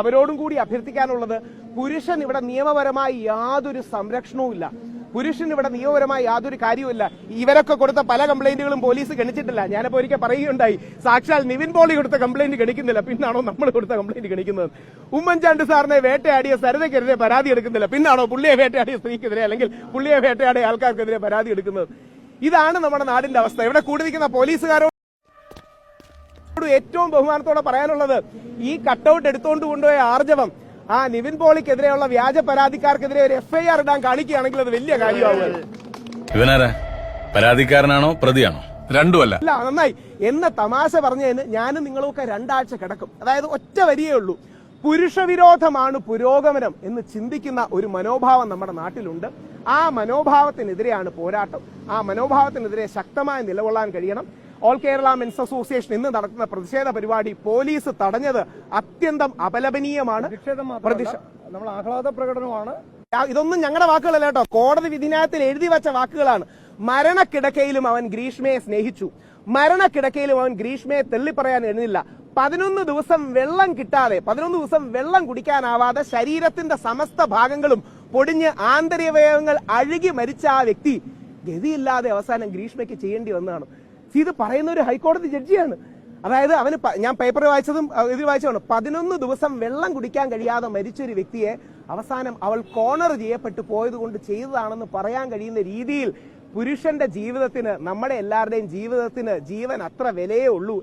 അവരോടും കൂടി അഭ്യർത്ഥിക്കാനുള്ളത് പുരുഷൻ ഇവിടെ നിയമപരമായി യാതൊരു സംരക്ഷണവും ഇല്ല. പുരുഷൻ ഇവിടെ നിയമപരമായി യാതൊരു കാര്യവുമില്ല. ഇവരൊക്കെ കൊടുത്ത പല കംപ്ലൈന്റുകളും പോലീസ് ഗണിച്ചിട്ടില്ല. ഞാനിപ്പോ ഒരിക്കൽ പറയുകയുണ്ടായി സാക്ഷാൽ നിവിൻ പോളി കൊടുത്ത കംപ്ലൈന്റ് ഗണിക്കുന്നില്ല. പിന്നാണോ നമ്മൾ കൊടുത്ത കംപ്ലൈന്റ് ഗണിക്കുന്നത്? ഉമ്മൻചാണ്ടി സാറിനെ വേട്ടയാടിയ സരിതയ്ക്കെതിരെ പരാതി എടുക്കുന്നില്ല. പിന്നാണോ പുള്ളിയെ വേട്ടയാടിയ സ്ത്രീക്കെതിരെ അല്ലെങ്കിൽ പുള്ളിയെ വേട്ടയാടിയ ആൾക്കാർക്കെതിരെ പരാതി എടുക്കുന്നത്? ഇതാണ് നമ്മുടെ നാടിന്റെ അവസ്ഥ. ഇവിടെ കൂടി നിൽക്കുന്ന പോലീസുകാരോട് ോട് ഏറ്റവും ബഹുമാനത്തോടെ പറയാനുള്ളത് ഈ കട്ടൗട്ട് എടുത്തുകൊണ്ട് കൊണ്ടുപോയ ആർജവം ആ നിവിൻ പോളിക്കെതിരെയുള്ള വ്യാജ പരാതിക്കാർക്കെതിരെ ഒരു എഫ്ഐആർ ഇടാൻ കാണിക്കുകയാണെങ്കിൽ അത് വലിയ കാര്യമാവുക ഇവനാരാ? പരാതിക്കാരനാണോ പ്രതിയാണോ? രണ്ടുമല്ല. അല്ല നന്നായി. എന്ന തമാശ പറഞ്ഞതിന് ഞാനും നിങ്ങളൊക്കെ രണ്ടാഴ്ച കിടക്കും. അതായത് ഒറ്റ വരിയേ ഉള്ളൂ പുരുഷവിരോധമാണ് പുരോഗമനം എന്ന് ചിന്തിക്കുന്ന ഒരു മനോഭാവം നമ്മുടെ നാട്ടിലുണ്ട്. ആ മനോഭാവത്തിനെതിരെയാണ് പോരാട്ടം. ആ മനോഭാവത്തിനെതിരെ ശക്തമായി നിലകൊള്ളാൻ കഴിയണം. ഓൾ കേരള മെൻസ് അസോസിയേഷൻ ഇന്ന് നടത്തുന്ന പ്രതിഷേധ പരിപാടി പോലീസ് തടഞ്ഞത് അത്യന്തം അപലപനീയമാണ്. നമ്മൾ ആഹ്ലാദ പ്രകടനമാണ്. ഇതൊന്നും ഞങ്ങളുടെ വാക്കുകളല്ല കേട്ടോ. കോടതി വിധിന്യായത്തിൽ എഴുതി വച്ച വാക്കുകളാണ്. മരണക്കിടക്കയിലും അവൻ ഗ്രീഷ്മയെ സ്നേഹിച്ചു. മരണക്കിടക്കയിലും അവൻ ഗ്രീഷ്മയെ തെള്ളിപ്പറയാൻ എഴുന്നില്ല. പതിനൊന്ന് ദിവസം വെള്ളം കിട്ടാതെ പതിനൊന്ന് ദിവസം വെള്ളം കുടിക്കാനാവാതെ ശരീരത്തിന്റെ സമസ്ത ഭാഗങ്ങളും പൊടിഞ്ഞ് ആന്തരികവയവങ്ങൾ അഴുകി മരിച്ച ആ വ്യക്തി ഗതിയില്ലാതെ അവസാനം ഗ്രീഷ്മയ്ക്ക് ചെയ്യേണ്ടി വന്നതാണ്. ഇത് പറയുന്ന ഒരു ഹൈക്കോടതി ജഡ്ജിയാണ്. അതായത് അവന് ഞാൻ പേപ്പർ വായിച്ചതും ഇതിൽ ഇത് വായിച്ചതാണ്. പതിനൊന്ന് ദിവസം വെള്ളം കുടിക്കാൻ കഴിയാതെ മരിച്ച ഒരു വ്യക്തിയെ അവസാനം അവൾ കോണർ ചെയ്യപ്പെട്ടു പോയത് കൊണ്ട് ചെയ്തതാണെന്ന് പറയാൻ കഴിയുന്ന രീതിയിൽ പുരുഷന്റെ ജീവിതത്തിന് നമ്മുടെ എല്ലാവരുടെയും ജീവിതത്തിന് ജീവൻ അത്ര വിലയേ ഉള്ളൂ.